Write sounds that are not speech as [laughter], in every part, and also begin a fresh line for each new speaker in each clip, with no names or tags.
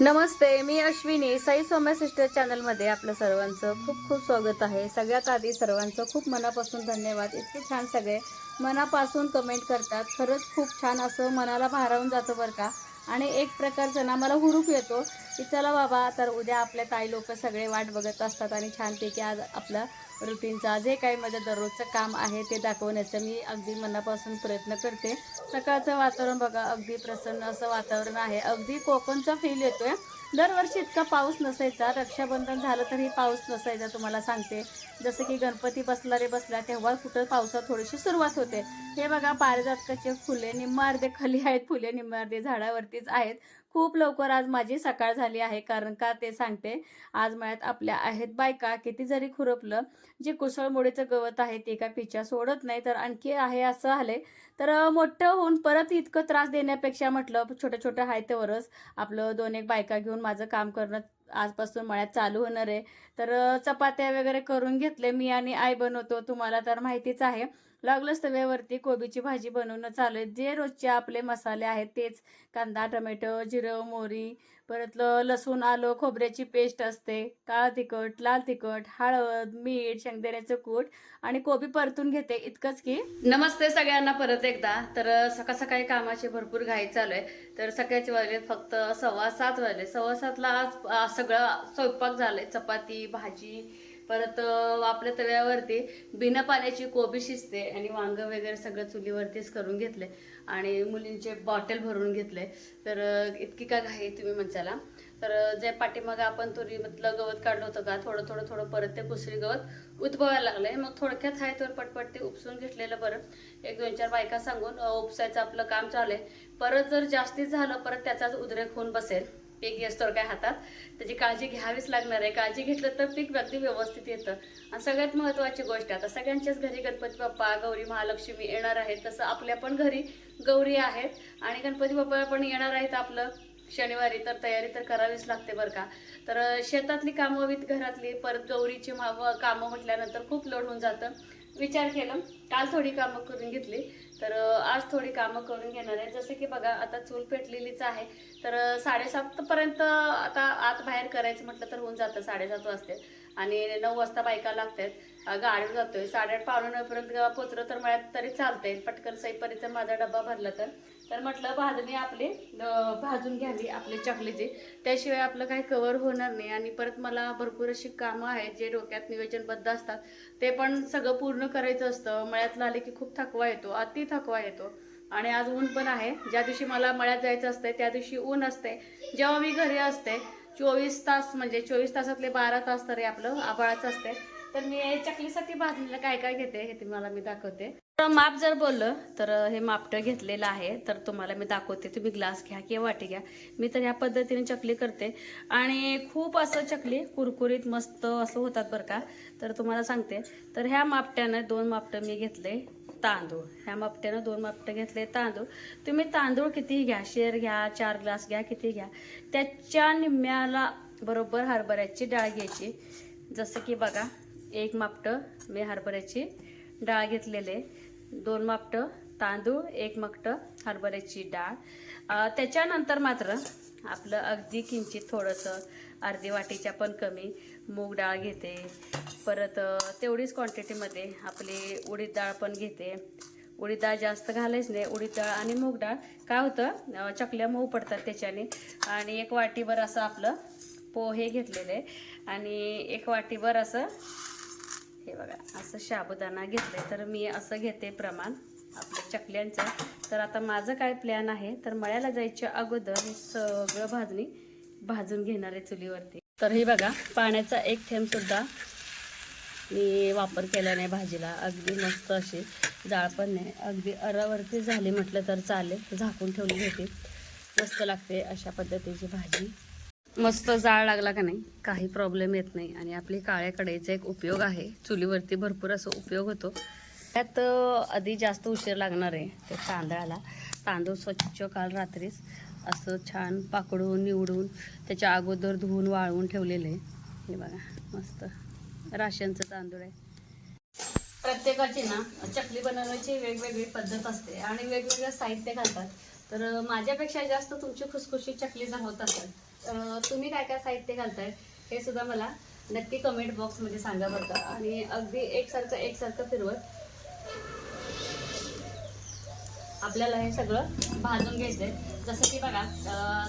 नमस्ते मी अश्विनी. साई सोम्या सिस्टर चॅनलमध्ये आपलं सर्वांचं खूप खूप स्वागत आहे. सगळ्यात आधी सर्वांचं खूप मनापासून धन्यवाद. इतके छान सगळे मनापासून कमेंट करतात. खरंच खूप छान असं मनाला भारावून जातं बरं का. आणि एक प्रकारचं ना मला हुरूप येतो की चला बाबा तर उद्या आपल्या ताई लोक सगळे वाट बघत असतात आणि छानपैकी आज आपला रुटीनचा. जे काही माझं दररोजचं काम आहे ते दाखवण्याचं मी अगदी मनापासून प्रयत्न करते. सकाळचं वातावरण बघा अगदी प्रसन्न असं वातावरण आहे. अगदी कोकणचा फील येतो आहे दरवर्षी इतका पाऊस नसायचा. रक्षाबंधन झालं तरी पाऊस नसायचा तुम्हाला सांगते. जसं की गणपती बसला रे बसला तेव्हा कुठं पावसात थोडीशी सुरुवात होते. हे बघा पारिजातकाचे फुले निम्म अर्धे खाली आहेत फुले निम्म अर्धे झाडावरतीच आहेत. खूप लवकर आज माझी सकाळ झाली आहे कारण का ते सांगते. आज मळ्यात आपल्या आहेत बायका किती जरी खुरपलं जे कुसळमोडीचं गवत आहे ते का पिच्या सोडत नाही तर आणखी आहे असं आले. तर मोठं होऊन परत इतकं त्रास देण्यापेक्षा म्हटलं छोट्या छोट्या तेवरच आपलं दोन एक बायका घेऊन माझं काम करणं आजपासून मळ्यात चालू होणार आहे. तर चपात्या वगैरे करून घेतले मी आणि आई बनवतो तुम्हाला तर माहितीच आहे. लागलंच तव्यावरती कोबीची भाजी बनवणं चालू आहे. जे रोजचे आपले मसाले आहेत तेच. कांदा टोमॅटो जिरं मोरी परत लसूण आलं खोबऱ्याची पेस्ट असते. काळं तिखट लाल तिखट हळद मीठ शेंगदाण्याचं कूट आणि कोबी परतून घेते. इतकंच की. नमस्ते सगळ्यांना परत एकदा. तर सकाळ सकाळी कामाची भरपूर घाई चालू आहे. तर सकाळचे वाजले फक्त सव्वा सात वाजले. सव्वा सातला आज सगळं स्वयंपाक झालंय. चपाती भाजी परत आपल्या तव्यावरती बिना पाण्याची कोबी शिजते आणि वांग वगैरे सगळं चुलीवरतीच करून घेतले आणि मुलींचे बॉटल भरून घेतले. तर इतकी का घाई तुम्ही म्हणचाला तर जे पाठीमागं आपण तुरीमधलं गवत काढलं होतं का थोडं थोडं थोडं परत ते कुसरी गवत उद्भवायला लागलंय. मग थोडक्यात आहे तर पटपट ते उपसून घेतलेलं बरं. एक दोन चार बायका सांगून उपसायचं आपलं काम चालू आहे. परत जर जास्तीच झालं परत त्याचाच उद्रेक होऊन बसेल. पीक असतो काय हातात? त्याची काळजी घ्यावीच लागणार आहे. काळजी घेतलं तर पीक अगदी व्यवस्थित येतं. आणि सगळ्यात महत्त्वाची गोष्ट आता सगळ्यांच्याच घरी गणपती बाप्पा गौरी महालक्ष्मी येणार आहेत. तसं आपल्या पण घरी गौरी आहेत. आणि गणपती बाप्पा पण येणार आहेत आपलं शनिवारी. तर तयारी तर करावीच लागते बरं का. तर शेतातली कामं विथ घरातली. परत गौरीची मा- कामं म्हटल्यानंतर खूप लोड होऊन जातं. विचार केलं. काल थोडी कामं करून घेतली. तर आज थोडी कामं करून घेणार आहे. जसं की बघा आता चूल पेटलेलीच आहे. तर साडेसातपर्यंत आता आत बाहेर करायचं म्हटलं तर होऊन जातं. साडेसात वाजते आणि नऊ वाजता बायका लागतात. गाडी जातोय. साडेआठ पावणे नऊपर्यंत पोचलं तर मळ्यात तरी चालतंय. पटकन सईपरीचा माझा डबा भरला तर. तर म्हटलं भाजणी आपली भाजून घ्यावी आपली चकलीची त्याशिवाय आपलं काही कवर होणार नाही आणि परत मला भरपूर अशी कामं आहेत जे डोक्यात नियोजनबद्ध असतात. ते पण सगळं पूर्ण करायचं असतं. मळ्यातलं आले की खूप थकवा येतो अति थकवा येतो. आणि आज ऊन पण आहे. ज्या दिवशी मला मळ्यात जायचं असतंय त्या दिवशी ऊन असते जेव्हा मी घरी असते चोवीस तास म्हणजे चोवीस तासातले बारा तास तरी आपलं आबाळाचं असते तर मी चकलीसाठी भाजणीला काय काय घेते हे तुम्हाला मी दाखवते. माप जर बोललं तर हे मापटं घेतलेलं आहे. तर तुम्हाला मी दाखवते. तुम्ही ग्लास घ्या किंवा वाटी घ्या. मी तर ह्या पद्धतीने चकली करते. आणि खूप असं चकली कुरकुरीत मस्त असं होतात बरं का. तर तुम्हाला सांगते. तर ह्या मापट्यानं दोन मापटं मी घेतले तांदूळ. ह्या मापट्यानं दोन मापटं घेतले तांदूळ. तुम्ही तांदूळ किती घ्या शेर घ्या चार ग्लास घ्या किती घ्या. त्याच्या निम्म्याला बरोबर हरभऱ्याची डाळ घ्यायची. जसं की बघा एक मापटं मी हरभऱ्याची डाळ घेतलेले दोन मापटं तांदूळ एक मापटं हरभऱ्याची डाळ. त्याच्यानंतर मात्र आपलं अगदी किंचित थोडंसं अर्धी वाटीच्या पण कमी मूग डाळ घेते. परत तेवढीच क्वांटिटीमध्ये आपली उडीद डाळ पण घेते. उडीद डाळ जास्त घालायच नाही. उडीद डाळ आणि मूग डाळ. काय होतं? चकल्या मऊ पडतात त्याच्याने. आणि एक वाटीभर असं आपलं पोहे घेतलेले. आणि एक वाटीभर असं हे बघा असं साबुदाणा घेतलं तर मी असं घेते प्रमाण आपल्या चकल्यांचं. तर आता माझं काय प्लॅन आहे तर मळ्याला जायच्या अगोदर हे सगळं भाजणी भाजून घेणार आहे चुलीवरती. तर हे बघा पाण्याचा एक थेंबसुद्धा मी वापर केला नाही भाजीला. अगदी मस्त अशी जाळ पण नाही. अगदी अरावरती झाली म्हटलं तर चालेल. झाकून ठेवली होती मस्त लागते अशा पद्धतीची भाजी. मस्त जाळ लागला का नाही? काही प्रॉब्लेम येत नाही. आणि आपली काळ्या कढईचा एक उपयोग आहे. चुलीवरती भरपूर असं उपयोग होतो. त्यात आधी जास्त उशीर लागणार आहे. ते तांदळाला. तांदूळ स्वच्छ काल रात्रीच असं छान पाकडून निवडून त्याच्या अगोदर धुवून वाळवून ठेवलेले हे बघा मस्त राशनचं तांदूळ आहे. प्रत्येकाची ना चकली बनवण्याची वेगवेगळी पद्धत असते आणि वेगवेगळं साहित्य घालतात. तर माझ्यापेक्षा जास्त तुमची खुसखुशी चकली जर होत असेल. तुम्ही काय काय साहित्य घालताय हे सुद्धा मला नक्की कमेंट बॉक्समध्ये सांगा बरं का. आणि अगदी एकसारखं एकसारखं फिरवत आपल्याला हे सगळं भाजून घ्यायचंय. जसं की बघा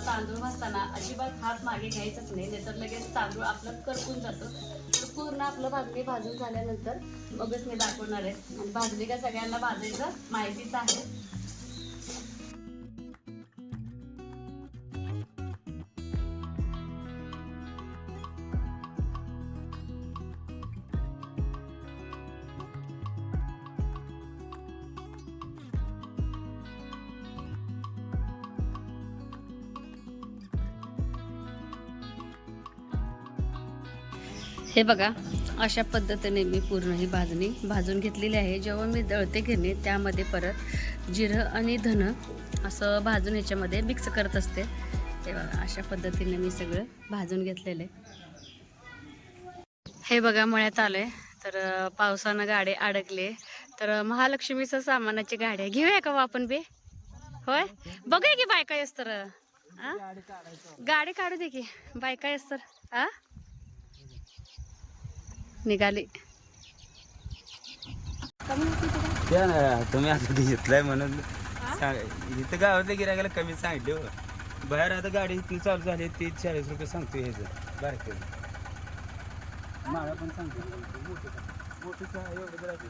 तांदूळ भाजताना अजिबात हात मागे घ्यायचंच नाही नाहीतर लगेच तांदूळ आपलं करपून जातं. तर पूर्ण आपलं भाजणी भाजून झाल्यानंतर मगच मी दाखवणार आहे. आणि भाजणी का सगळ्यांना भाजायचं माहितीच आहे. हे बघा अशा पद्धतीने मी पूर्ण ही भाजणी भाजून घेतलेली आहे. जेव्हा मी दळते घेणे त्यामध्ये परत जिरं आणि धन असं भाजून ह्याच्यामध्ये मिक्स करत असते. हे बघा अशा पद्धतीने मी सगळं भाजून घेतलेलं आहे. हे बघा मळ्यात आलंय. तर पावसानं गाडी अडकले. तर महालक्ष्मीचं सामानाची गाडी आहे घेऊया का हो आपण बे? होय? बघूया की बायका येस तर? गाडी काढू दे की बायका येस तर आ निघाली.
त्या ना तुम्ही आता घेतलाय म्हणून सांग. इथं गावातल्या गिरायला कमी सांगितले हो. बाहेर आता गाडी इथली चालू झाली ती चाळीस रुपये सांगतो ह्याचं. बारके. मला पण सांगतो मोठं एवढं राहते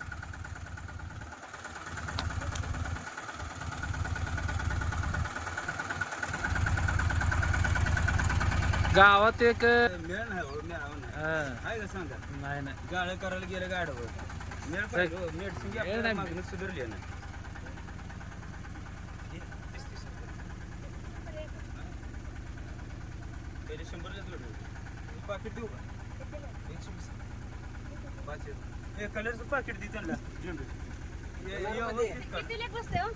गावात एक
मेळ नाही हो मेळ हो नाही.
हा,
आहे का सांगा?
नाही नाही.
गाळं करायला गेलं गाड मेळ पाहिजे हो मेळ संगी
मेळ
आपल्याला
नाही.
मागणं सुधारली आहे ना. हे, तीस, तीस रुपये. पहिले शंभरला जोड होते पाकिट देऊ का? एकशे वीस. पाचशे. हे कलरचं पाकिट दे त्यांना हे- हे.
किती लेख बसते हो?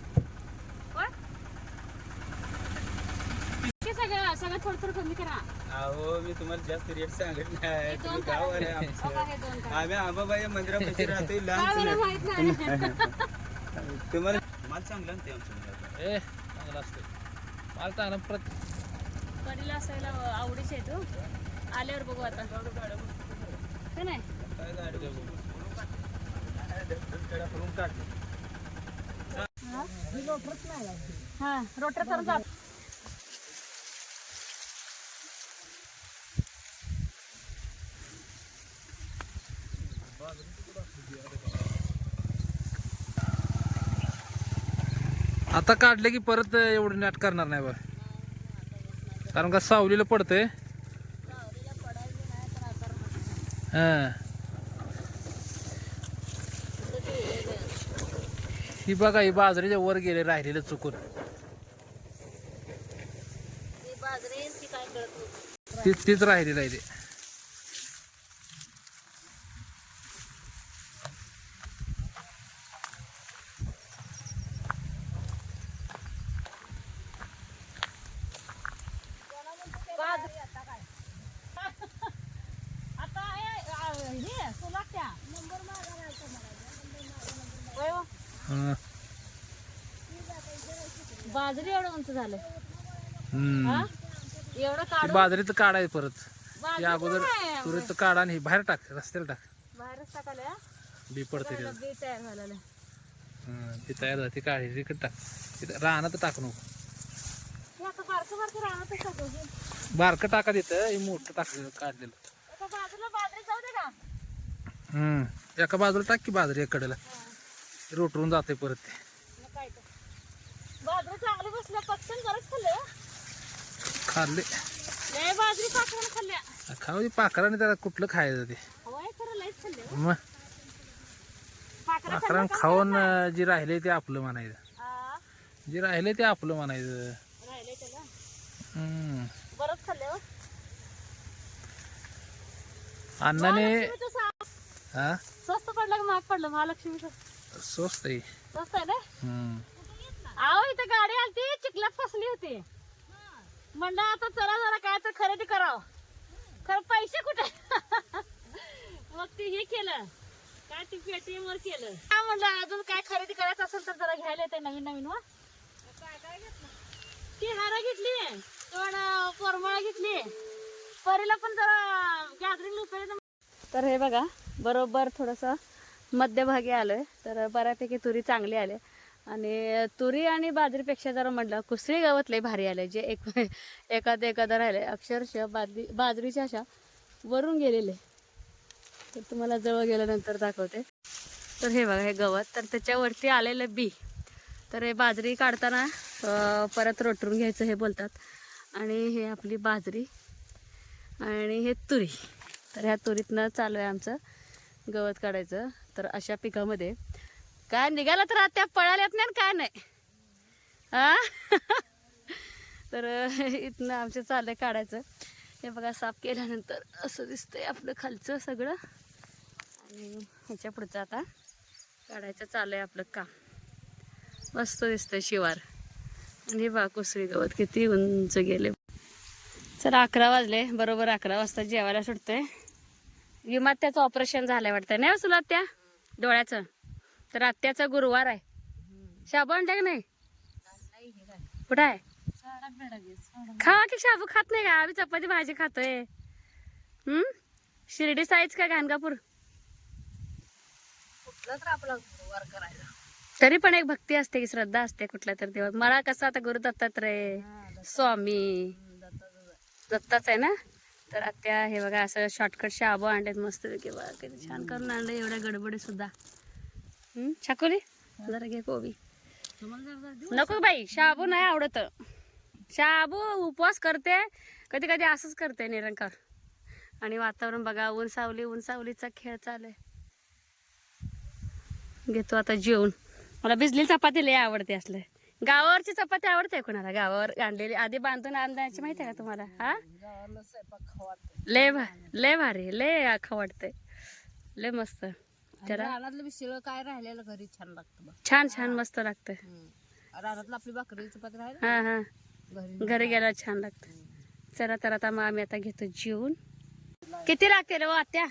होय? ते सगळं थोडं थोडं कमी करा.
अहो मी तुम्हाला जास्त रेट सांगत नाही.
हे दोन
तुम्ही गावावर आहे
हो हे दोन करा.
आम्ही आंबाबाई मंदिरापाशी राहतोय [laughs]
माहीत नाही. [laughs]
तुम्हाला माल चांगला ना ते आमच्या
ए चांगलं असतं मला चांगलं प्रत
कडीला असायला आवडीच आहे तू आल्यावर बघू आता. का नाही?
काय गाडी करून
हा? रोटर करून जात
आता काढले की परत एवढं नाट करणार नाही बा कारण का सावलीला पडतंय. हा. ही बघा ही बाजरीच्या वर गेले राहिलेलं चुकून. तीच तीच राहिलेलं आहे ते
आता हे हे सोलाट्या नंबर हो.
हा.
बाजरी एवढं उंच झालं. हा? एवढं
ती
काढून
बाजरीचं काढाय परत. या अगोदर? तुरीचं काढा आणि हे बाहेर टाक रस्त्याला टाक.
बाहेरच टाकायला? हा?
बी पडते
बघायला
त्याचं
बी तयार झालेलं.
ती तयार झाली काढी तिकडे टाक. तिथं राहणार टाक नको.
हे आता बारकं बारकं
टाका तिथं हे. मोठं टाकलेलं काढलेलं.
आता बाजूला बाजरी जाऊ दे का?
हम्म एका बाजूला टाक की बाजरी एकडला. रोटरून जाते परत ते.
मग काय तर. बाजरी चांगली बसल्या पक्षाने बरंच खाल्लं.
खाल्ले.
लय बाजरी पाकवून खाल्ल्या.
खाऊ पाखराने त्याला कुठलं खायचं ते.
हवाय खरं लयच खाल्ले.
मग. पाखरान खाऊन जे राहिले ते आपलं म्हणायचं. जे राहिले ते आपलं म्हणायचं.
राहिलंय त्याला? बरंच खाल्ले
अण्णाने हा
स्वस्त पडलं का महाग पडलं? महालक्ष्मीचं.
स्वस्त आहे.
स्वस्त आहे ना? अहो इथं गाडी आलती चिखलात फसली होती. म्हणलं आता चला जरा काय तर खरेदी करावं. खरं पैसे कुठे? [laughs] मग ते हे केलं. काय ते पेटीएम वर केलं. काय म्हणलं अजून काय खरेदी करायचं असेल तर जरा घ्यायला येते नवीन नवीन वा. ती हारा घेतली पण कोरमळा घेतली. परीला पण जरा गॅदरिंग तर हे बघा बरोबर थोडंसं मध्यभागी आलोय. तर बऱ्यापैकी तुरी चांगली आले आणि तुरी आणि बाजरीपेक्षा जरा म्हटलं कुसळी गवत लय भारी आलं जे एक एखादं एखादं राहिले अक्षरशः बाजरी बाजरीच्या अशा वरून गेलेले. तर तुम्हाला जवळ गेल्यानंतर दाखवते. तर हे बघा हे गवत. तर त्याच्यावरती आलेलं बी. तर हे बाजरी काढताना परत रोटरून घ्यायचं हे बोलतात. आणि हे आपली बाजरी. आणि हे तुरी. तर ह्या तुरीतनं चालू आहे आमचं गवत काढायचं. तर अशा पिकामध्ये काय निघाला तर त्या पळाल्यात नाही काय नाही. हा तर इथनं आमचं चाललंय काढायचं. हे बघा साफ केल्यानंतर असं दिसतंय आपलं खालचं सगळं. आणि ह्याच्या पुढचं आता काढायचं चालू आहे आपलं काम. मस्त दिसतंय शिवार. आणि हे बघा कुसळी गवत किती उंच गेले. चला अकरा वाजले. बरोबर अकरा वाजता जेवायला सुटतंय. विमात त्याचं ऑपरेशन झालंय वाटतं नाही हो तुला त्या डोळ्याचं? तर आत्याचा गुरुवार आहे. शाबू आणलं का नाही? कुठं आहे? खावा की शाबू खात नाही का? आम्ही चपाती भाजी खातोय. हम्म? शिर्डी साईज का गाणगापूर? तरी पण एक भक्ती असते की श्रद्धा असते कुठल्या तरी देवात. मला कसं आता गुरु दत्तात्रय स्वामी दत्ताच आहे ना? तर आत्या हे बघा असं शॉर्टकट शाबू आणलेत. मस्त की बघा किती छान करून आणलं एवढ्या गडबडी सुद्धा. जरा घे कोबी. नको बाई शाबू नाही आवडत. शाबू उपवास करते कधी कधी असंच करते निरंकार. आणि वातावरण बघा ऊन सावली ऊन सावलीचा खेळ चालू आहे. घेतो आता जेवण. मला भिजली चपाती लय आवडते असले. गावावरची चपाती आवडते कोणाला? गावावर आणलेली आधी बांधून आणण्याची माहिती आहे का तुम्हाला? हा? लय भा लय भारी लय खवडते लय मस्त.
रानातलं काय राहिलेलं घरी छान लागतं बघ.
छान छान मस्त लागतं.
रानातलं आपली भाकरी चपाती राहिली
हा हा.
घरी
घरी गेल्यावर छान लागतं. चला तर आता मग आम्ही आता घेतो जेवून. किती लागते रे हो आत्या?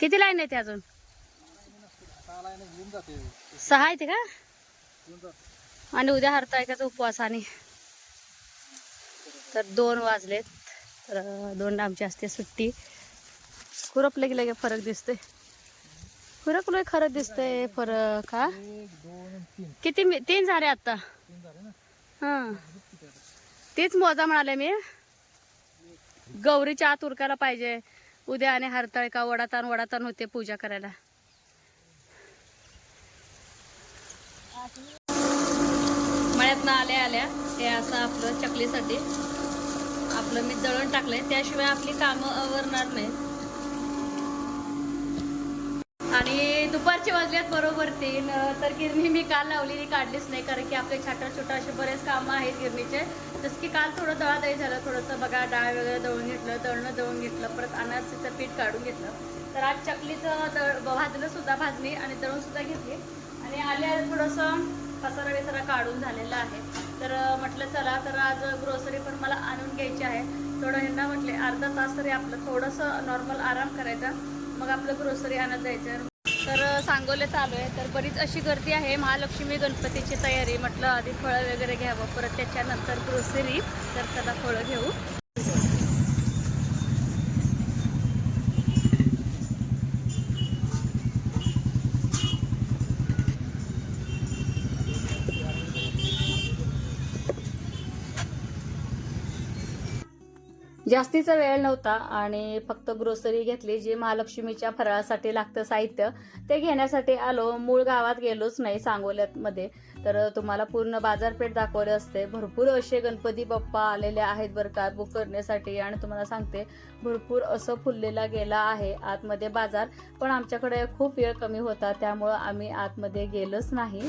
किती लाईन येते अजून? सहा येते का? आणि उद्या हरताळकाचा उपवास आणि? तर दोन वाजलेत. तर दोन आमची असते सुट्टी. खुरपले की लगे फरक दिसते खुरपलं खरं दिसतंय फरक हा? किती मी- तीन झाले आता. हा. तेच मोजा म्हणाले मी. गौरीच्या आत उरकायला पाहिजे. उद्या आणि हरताळका वडातान वडातान होते पूजा करायला. मळ्यातनं आल्या आल्या. हे असं आपलं चकलीसाठी. आपलं मी दळण टाकलंय. त्याशिवाय आपली कामं आवरणार नाही आणि दुपारचे वाजल्यात बरोबर तीन. तर गिरणी मी काल लावलेली काढलीच नाही कारण की आपले छाटा छोटा असे बरेच कामं आहेत गिरणीचे. जसं की काल थोडं दळादळी झालं थोडंसं बघा डाळ वगैरे दळून घेतलं दळणं दळून घेतलं परत अनारसीचं पीठ काढून घेतलं. तर आज चकलीचं दळ भाजलं सुद्धा भाजली आणि दळूनसुद्धा घेतली. आणि आल्या थोडंसं पसारा विसरा काढून झालेला आहे. तर म्हटलं चला तर आज ग्रोसरी पण मला आणून घ्यायची आहे. थोडं ह्यांना म्हटले अर्धा तास तरी आपलं थोडंसं नॉर्मल आराम करायचा. मग आपलं ग्रोसरी आणत जायचं. तर अं, सांगोल्यात आलो आहे. तर बरीच अशी गर्दी आहे. महालक्ष्मी गणपतीची तयारी. म्हटलं आधी फळं वगैरे घ्यावं. परत त्याच्यानंतर ग्रोसरी तर त्याला फळं घेऊ. जास्तीचा वेळ नव्हता आणि फक्त ग्रोसरी घेतली जी महालक्ष्मीच्या फराळासाठी लागतं साहित्य ते घेण्यासाठी आलो. मूळ गावात गेलोच नाही सांगोल्यामध्ये तर तुम्हाला पूर्ण बाजारपेठ दाखवले असते. भरपूर असे गणपती बाप्पा आलेले आहेत बरं का बुक करण्यासाठी. आणि तुम्हाला सांगते भरपूर असं फुललेला गेला आहे आतमध्ये बाजार पण आमच्याकडे खूप वेळ कमी होता. त्यामुळं आम्ही आतमध्ये गेलोच नाही.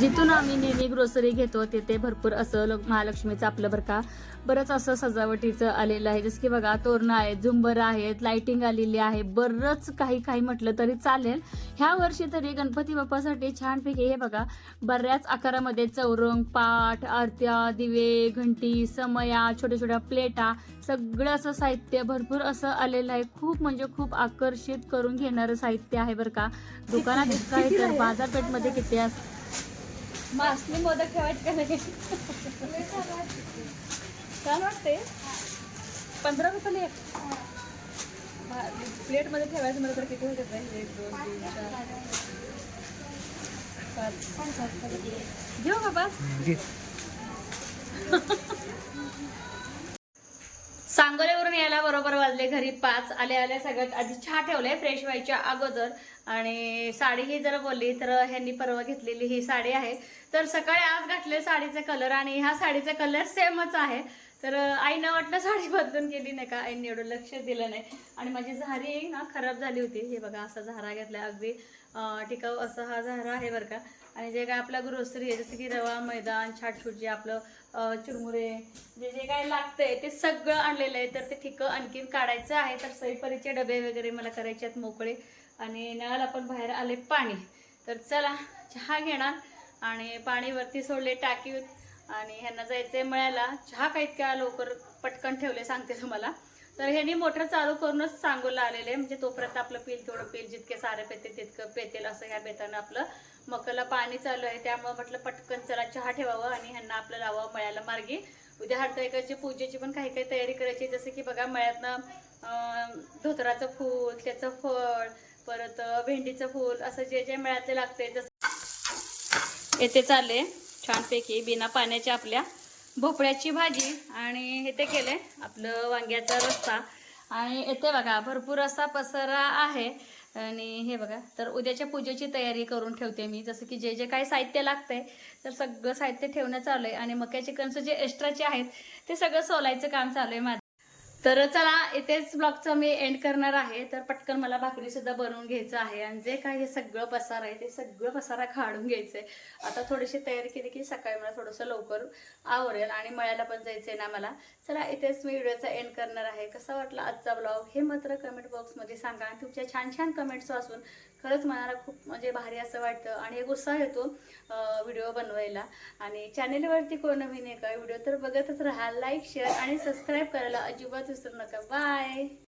जिथून आम्ही नेहमी ग्रोसरी घेतो तिथे भरपूर असं महालक्ष्मीचं आपलं बरं का बरंच असं सजावटीचं आलेलं आहे. जसं की बघा तोरणं आहेत झुंबर आहेत लाइटिंग आलेली आहे बरंच काही काही म्हटलं तरी चालेल. ह्या वर्षी तरी गणपती बाप्पासाठी छानपैकी हे बघा बऱ्याच आकारामध्ये चौरंग पाठ आरत्या दिवे घंटी समया छोट्या छोट्या प्लेटा सगळं असं साहित्य भरपूर असं आलेलं आहे. खूप म्हणजे खूप आकर्षित करून घेणारं साहित्य आहे बरं का. दुकानात इतकं आहे तर बाजारपेठमध्ये किती असतं मासली मोदक ठेवायचे का नाही? छान वाटते पंधरा रुपये एक प्लेटमध्ये ठेवायचं म्हटलं तर किती होते एक दोन तीन चार पाच. घेऊ बाबा [laughs] सांगोल्यावरून यायला बरोबर वाजले घरी पाच आले आले सगळ्यात आधी चहा ठेवलाय फ्रेश व्हायच्या अगोदर. आणि साडी ही जर बोलली तर ह्यांनी परवा घेतलेली ही साडी आहे. तर सकाळी आज घातले साडीचे कलर आणि ह्या साडीचा कलर सेमच आहे. तर आईनं वाटलं साडी बदलून गेली नाही का? आईने एवढं लक्ष दिलं नाही. आणि माझी झारी ना खराब झाली होती. हे बघा असा झारा घेतला अगदी. टिकाऊ असा हा झारा आहे बरं का. आणि जे काय आपला ग्रोसरी आहे जसं की रवा मैदान छाटछूट जे आपलं चुरमुरे जे जे काय लागतंय ते सगळं आणलेलं आहे. तर ते ठिकं आणखीन काढायचं आहे. तर सईपरीचे डबे वगैरे मला करायचे आहेत मोकळे. आणि नळाला पण बाहेर आले पाणी. तर चला चहा घेणार. आणि पाणीवरती सोडले टाकीत आणि ह्यांना जायचंय मळ्याला. चहा का इतक्या लवकर पटकन ठेवले सांगते तुम्हाला. तर ह्यांनी मोटर चालू करूनच सांगूला आलेले म्हणजे तोपर्यंत आपलं पील तेवढं पील जितके सारे पेते तितकं पेतेल असं ह्या बेतानं आपलं मकाला पाणी चालू आहे. त्यामुळे म्हटलं पटकन चला चहा ठेवावं आणि ह्यांना आपलं लावावं मळ्याला मार्गी. उद्या हरताळकाची पूजेची पण काही काही तयारी करायची जसं की बघा मळ्यातनं धोतराचं फूल त्याचं फळ परत भेंडीचं फूल असं जे जे मळ्यातले लागते जसं येते चालले. छानपैकी बिना पाण्याच्या आपल्या भोपळ्याची भाजी आणि हे ते केले आपलं वांग्याचा रस्सा. आणि येथे बघा भरपूर असा पसारा आहे. आणि हे बघा तर उद्याच्या पूजेची तयारी करून ठेवते मी. जसं की जे जे काही साहित्य लागतंय तर सगळं साहित्य ठेवणं चालू आहे आणि मक्याचे कणसं जे एक्स्ट्राचे आहेत ते सगळं सोलायचं काम चालू आहे माझं. तर चला इथेच ब्लॉगचं मी एंड करणार आहे. तर पटकन मला भाकरी सुद्धा बनवून घ्यायचं आहे. आणि जे काही हे सगळं पसार आहे ते सगळं पसारा काढून घ्यायचंय. आता थोडीशी तयारी केली की सकाळी मला थोडंसं लवकर आवरेल आणि मळ्याला पण जायचंय ना मला. चला इथेच मी व्हिडिओचा एंड करणार आहे. कसा वाटला आजचा ब्लॉग हे मात्र कमेंट बॉक्समध्ये सांगा आणि तुमच्या छान छान कमेंट्स वाचून खरंच मनाला खूप म्हणजे भारी असं वाटतं. आणि एक उत्साह येतो व्हिडिओ बनवायला. आणि चॅनेलवरती कोण नवीन आहे का? व्हिडिओ तर बघतच राहा लाईक शेअर आणि सबस्क्राईब करायला अजिबात विसरू नका. बाय